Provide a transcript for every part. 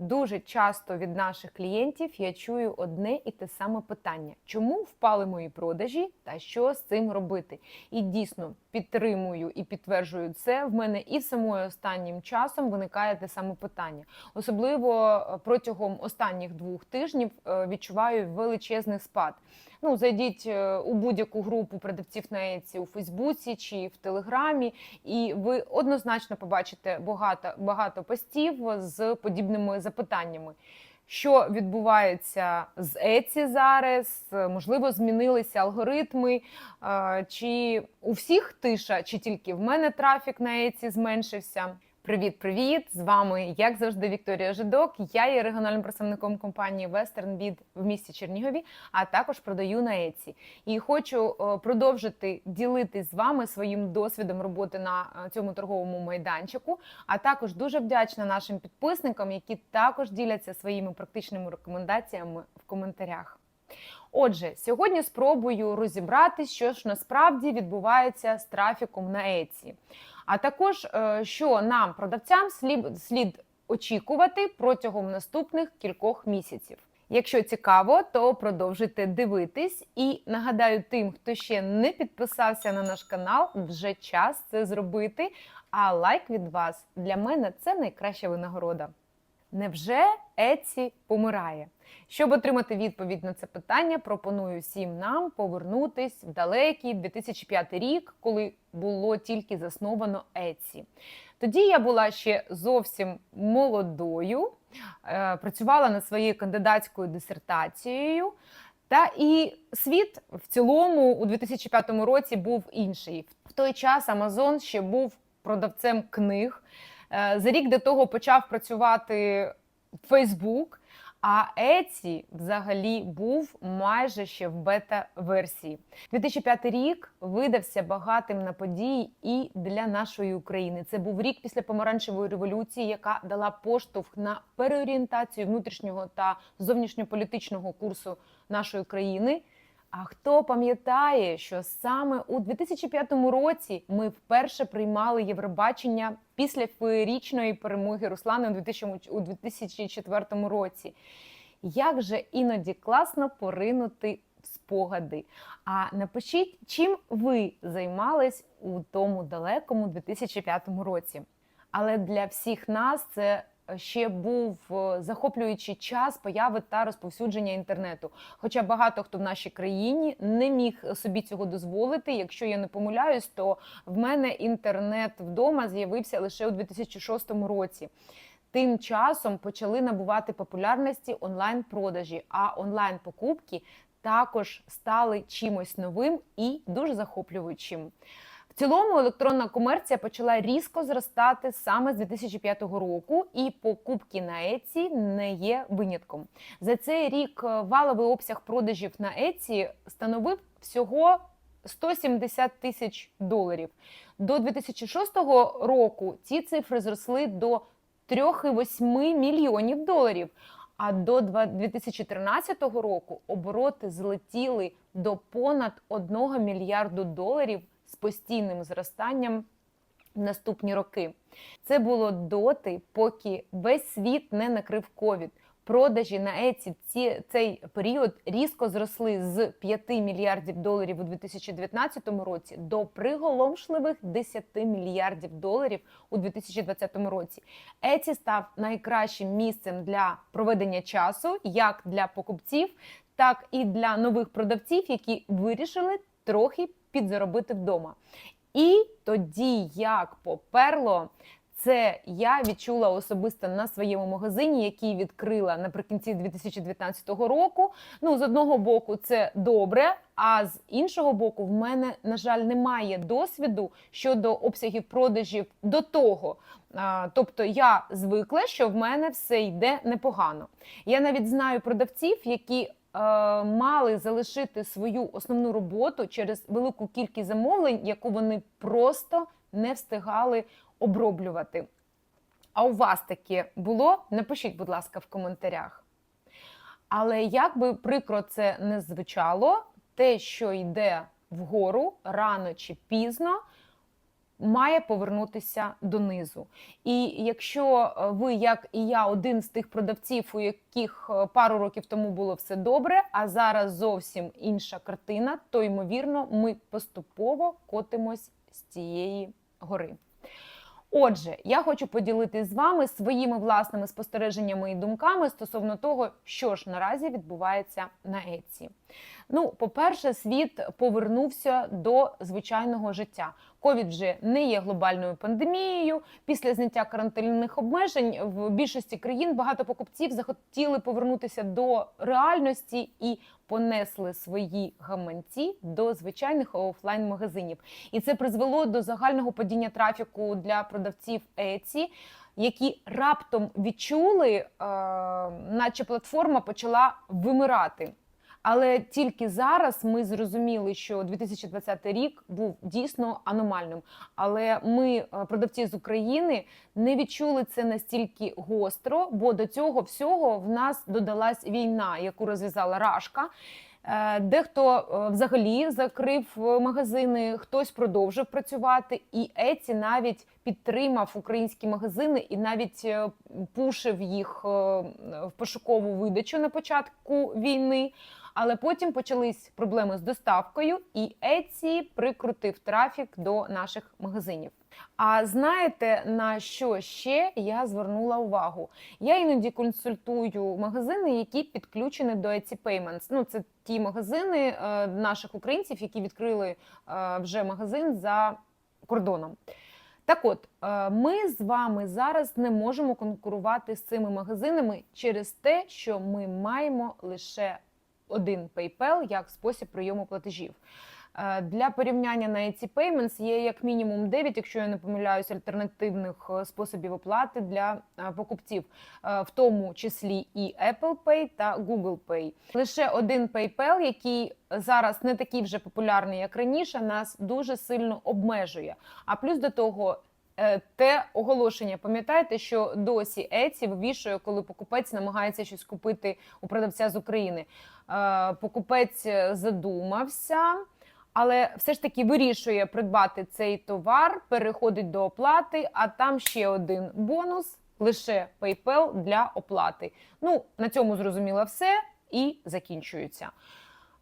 Дуже часто від наших клієнтів я чую одне і те саме питання: чому впали мої продажі та що з цим робити? І дійсно підтримую і підтверджую це. В мене і самою останнім часом виникає те саме питання. Особливо е, протягом останніх двох тижнів е, відчуваю величезний спад. Ну, зайдіть е, у будь-яку групу продавців на Еці у Фейсбуці чи в Телеграмі, і ви однозначно побачите багато багато постів з подібними запитаннями. Що відбувається з Еці зараз? Можливо, змінилися алгоритми, е, чи у всіх тиша, чи тільки в мене трафік на Еці зменшився. Привіт, привіт! З вами, як завжди, Вікторія Жидок. Я є регіональним представником компанії WesternBid в місті Чернігові, а також продаю на Еці. І хочу е, продовжити ділитись з вами своїм досвідом роботи на е, цьому торговому майданчику. А також дуже вдячна нашим підписникам, які також діляться своїми практичними рекомендаціями в коментарях. Отже, сьогодні спробую розібрати, що ж насправді відбувається з трафіком на Еці. А також, е, що нам, продавцям, слід, слід очікувати протягом наступних кількох місяців. Якщо цікаво, то продовжуйте дивитись. І нагадаю тим, хто ще не підписався на наш канал, вже час це зробити. А лайк від вас для мене це найкраща винагорода. Невже Еці помирає? Щоб отримати відповідь на це питання, пропоную всім нам повернутись в далекий 2005 рік, коли було тільки засновано Еці. Тоді я була ще зовсім молодою, е, працювала над своєю кандидатською дисертацією. Та і світ в цілому у 2005 році був інший. В той час Amazon ще був продавцем книг. Е, За рік до того почав працювати Facebook, а Еці взагалі був майже ще в бета-версії. 2005 рік видався багатим на події і для нашої України. Це був рік після помаранчевої революції, яка дала поштовх на переорієнтацію внутрішнього та зовнішньополітичного курсу нашої країни. А хто пам'ятає, що саме у 2005 році ми вперше приймали Євробачення після феєрічної перемоги Руслани у 2000 у 2004 році? Як же іноді класно поринути в спогади? А напишіть, чим ви займались у тому далекому 2005 році? Але для всіх нас це ще був е, захоплюючий час появи та розповсюдження інтернету. Хоча багато хто в нашій країні не міг собі цього дозволити. Якщо я не помиляюсь, то в мене інтернет вдома з'явився лише у 2006 році. Тим часом почали набувати популярності онлайн-продажі, а онлайн-покупки також стали чимось новим і дуже захоплюючим. Цілому електронна комерція почала різко зростати саме з 2005 року, і покупки на Еці не є винятком. За цей рік е, валовий обсяг продажів на Еці становив всього 170 тисяч доларів. До 2006 року ці цифри зросли до 3,8 мільйонів доларів. А до 2013 року обороти злетіли до понад 1 мільярду доларів з постійним зростанням в наступні роки. Це було доти, поки весь світ не накрив ковід. Продажі на Еці ці цей період різко зросли з 5 мільярдів доларів у 2019 році до приголомшливих 10 мільярдів доларів у 2020 році. Еці став найкращим місцем для проведення часу, як для покупців, так і для нових продавців, які вирішили трохи підзаробити вдома. І тоді, як поперло, це я відчула особисто на своєму магазині, який відкрила наприкінці 2019 року. Ну, з одного боку, це добре. А з іншого боку, в мене, на жаль, немає досвіду щодо обсягів продажів до того. Тобто я звикла, що в мене все йде непогано. Я навіть знаю продавців, які мали залишити свою основну роботу через велику кількість замовлень, яку вони просто не встигали оброблювати. А у вас таке було? Напишіть, будь ласка, в коментарях. Але як би прикро це не звучало, те, що йде вгору рано чи пізно, має повернутися донизу. І якщо е, ви, як і я, один з тих продавців, у яких е, пару років тому було все добре, а зараз зовсім інша картина, то ймовірно, ми поступово котимось з цієї гори. Отже, я хочу поділитися з вами своїми власними спостереженнями і думками стосовно того, що ж наразі відбувається на Etsy. Ну, по-перше, світ повернувся до звичайного життя. Ковід вже не є глобальною пандемією. Після зняття карантинних обмежень в більшості країн багато покупців захотіли повернутися до реальності і понесли свої гаманці до звичайних офлайн-магазинів. І це призвело до загального падіння трафіку для продавців Etsy, які раптом відчули, е, наче платформа почала вимирати. Але тільки зараз ми зрозуміли, що 2020 рік був дійсно аномальним. Але ми, е, продавці з України, не відчули це настільки гостро, бо до цього всього в нас додалась війна, яку розв'язала Рашка. Е, Дехто е, взагалі закрив магазини, хтось продовжив працювати, і Еці навіть підтримав українські магазини і навіть пушив їх в пошукову видачу на початку війни. Але потім почались проблеми з доставкою, і Etsy прикрутив трафік до наших магазинів. А знаєте на що ще я звернула увагу? Я іноді консультую магазини, які підключені до Etsy Payments. Ну, це ті магазини е, наших українців, які відкрили е, вже магазин за кордоном. Так от, е, ми з вами зараз не можемо конкурувати з цими магазинами через те, що ми маємо лише один PayPal як спосіб прийому платежів. Е, Для порівняння на Etsy Payments є як мінімум 9, якщо я не помиляюсь, альтернативних е, способів оплати для е, покупців, в тому числі і Apple Pay та Google Pay. Лише один PayPal, який зараз не такий вже популярний, як раніше, нас дуже сильно обмежує. А плюс до того. Е, Те оголошення, пам'ятаєте, що досі Etsy вивішує, коли покупець намагається щось купити у продавця з України. Е, Покупець задумався, але все ж таки вирішує придбати цей товар, переходить до оплати, а там ще один бонус лише PayPal для оплати. Ну, на цьому зрозуміло все і закінчується.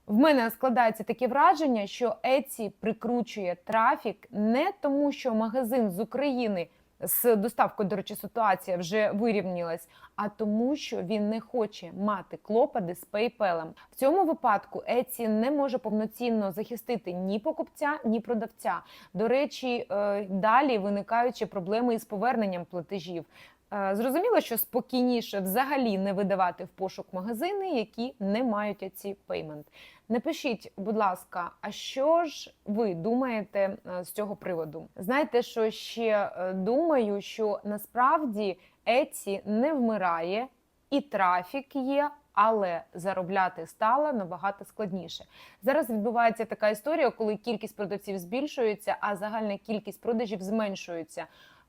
В мене складається таке враження, що Etsy прикручує трафік не тому, що магазин з України з доставкою, до речі, ситуація вже вирівнялась, а тому, що він не хоче мати клопоти з PayPal. В цьому випадку Etsy не може повноцінно захистити ні покупця, ні продавця. До речі, е, далі виникають ще проблеми із поверненням платежів. Е, Зрозуміло, що спокійніше взагалі не видавати в пошук магазини, які не мають Etsy Payment. Напишіть, будь ласка, а що ж ви думаєте е, з цього приводу? Знаєте, що ще е, думаю, що насправді Etsy не вмирає і трафік є. Але заробляти стало набагато складніше. Зараз відбувається така історія, коли кількість продавців збільшується, а загальна кількість продажів зменшується.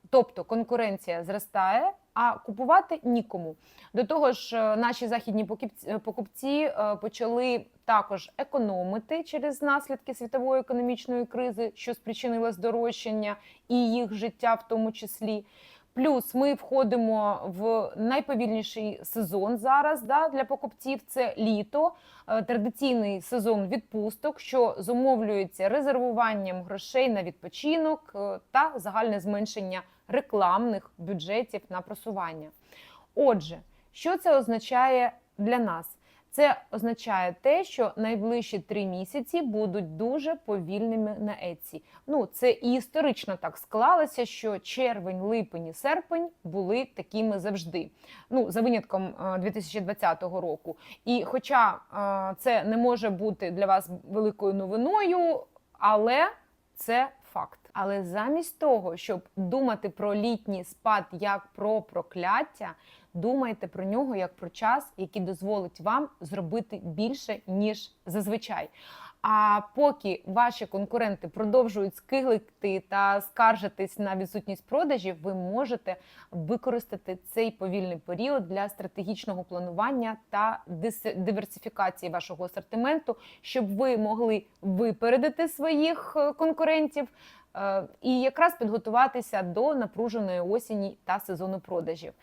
Тобто конкуренція зростає, а купувати нікому. До того ж, е, наші західні покупці- покупці е, почали також економити через наслідки світової економічної кризи, що спричинило здорожчання і їх життя, в тому числі. Плюс ми входимо в найповільніший сезон зараз да, для покупців. Це літо, е, традиційний сезон відпусток, що зумовлюється резервуванням грошей на відпочинок е, та загальне зменшення рекламних бюджетів на просування. Отже, що це означає для нас? Це означає те, що найближчі три місяці будуть дуже повільними на Etsy. Ну це і історично так склалося, що червень, липень і серпень були такими завжди. Ну за винятком е, 2020 року. І хоча е, це не може бути для вас великою новиною, але це факт. Але замість того, щоб думати про літній спад як про прокляття, думайте про нього як про час, який дозволить вам зробити більше ніж зазвичай. А поки ваші конкуренти продовжують скиглити та скаржитись на відсутність продажів, ви можете використати цей повільний період для стратегічного планування та диверсифікації вашого асортименту, щоб ви могли випередити своїх е, конкурентів е, і якраз підготуватися до напруженої осені та сезону продажів.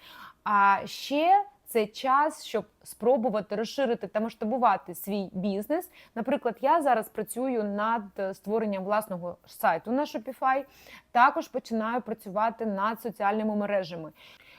А ще це час, щоб спробувати розширити та масштабувати свій бізнес. Наприклад, я зараз працюю над створенням власного сайту на Shopify. Також починаю працювати над соціальними мережами.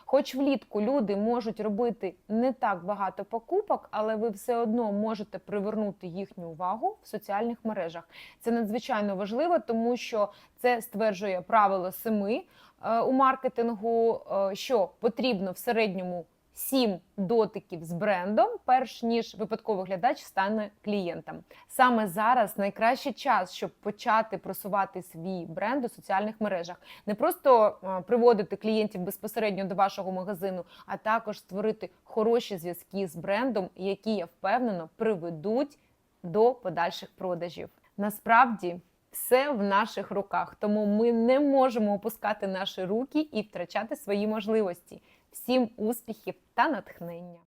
Хоч влітку люди можуть робити не так багато покупок, але ви все одно можете привернути їхню увагу в соціальних мережах. Це надзвичайно важливо, тому що це стверджує правило семи у маркетингу, е, що потрібно в середньому. Сім дотиків з брендом, перш ніж випадковий глядач стане клієнтом. Саме зараз найкращий час, щоб почати просувати свій бренд у соціальних мережах, не просто е, приводити клієнтів безпосередньо до вашого магазину, а також створити хороші зв'язки з брендом, які я впевнено приведуть до подальших продажів. Насправді. Все в наших руках, тому ми не можемо опускати наші руки і втрачати свої можливості. Всім успіхів та натхнення!